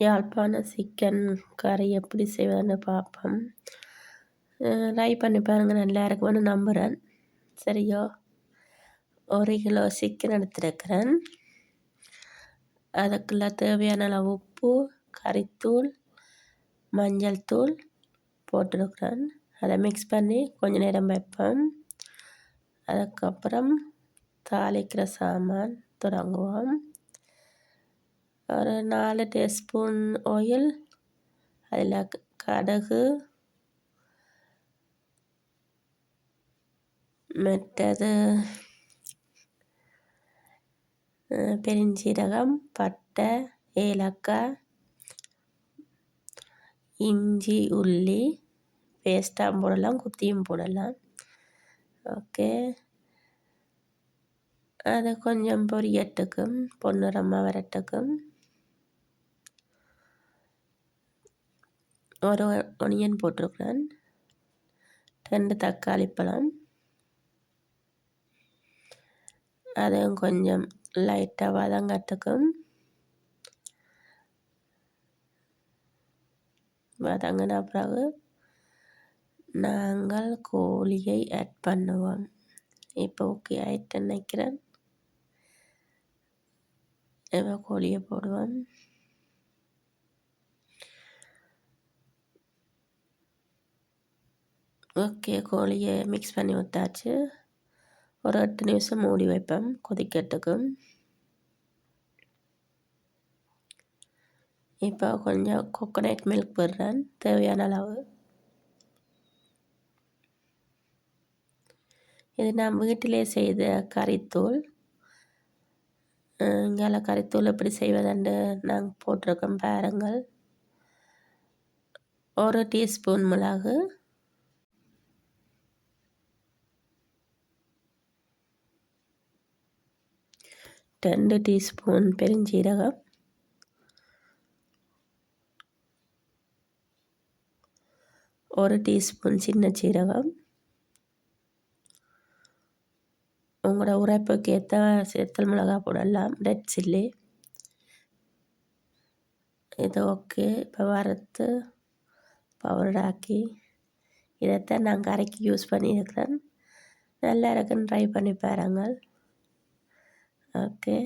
யாழ்ப்பாண சிக்கன் கறி எப்படி செய்வதுன்னு பார்ப்போம் ட்ரை பண்ணி பாருங்கள் நல்லா இருக்கும்னு நம்புகிறேன் சரியோ? ஒரு கிலோ சிக்கன் எடுத்துருக்கிறேன். அதுக்குள்ள தேவையான அளவு உப்பு கறித்தூள் மஞ்சள் தூள் போட்டிருக்கிறேன். அதை மிக்ஸ் பண்ணி கொஞ்சம் நேரம் வைப்பேன் அதுக்கப்புறம் தாளிக்கிற சாமான் தொடங்குவோம். ஒரு நாலு டீஸ்பூன் ஆயில் அதில் கடுகு மற்றது பெருஞ்சீரகம் பட்டை ஏலக்காய் இஞ்சி உள்ளி பேஸ்ட்டாக போடலாம் குத்தியும் போடலாம். ஓகே. அது கொஞ்சம் பொரியட்டுக்கும் பொன்னிறமாக வரட்டுக்கும் ஒரு ஒனியன் போட்டிருக்கிறேன். ரெண்டு தக்காளி பழம். அதையும் கொஞ்சம் லைட்டாக வதங்கத்துக்கும் வதங்கின பிறகு நாங்கள் கோழியை ஆட் பண்ணுவோம். இப்போ ஓகே ஆயிட்டு நினைக்கிறேன். இப்போ கோழியை போடுவோம். ஓகே கோழியை மிக்ஸ் பண்ணி விட்டாச்சு. ஒரு எட்டு நிமிஷம் மூடி வைப்பேன் கொதிக்கட்டுக்கும். இப்போ கொஞ்சம் கோகோனட் மில்க் போடுறேன் தேவையான அளவு. இது நான் வீட்டிலே செய்த கறித்தூள். இங்கே கறித்தூள் எப்படி செய்வதுண்டு நாங்கள் போட்டிருக்கோம் பாருங்கள். ஒரு டீஸ்பூன் மிளகு. ரெண்டு டீஸ்பூன் பெருஞ்சீரகம் ஒரு டீஸ்பூன் சின்ன சீரகம் உங்களோட உரைப்புக்கு ஏற்ற சேத்தல் மிளகா போடலாம் ரெட் சில்லி இது ஓகே இப்போ வறுத்து பவுடராக்கி இதைத்தான் நான் கரைக்கு யூஸ் பண்ணியிருக்கிறேன் நல்லா இருக்குன்னு ட்ரை பண்ணி பாருங்கள் ஓகே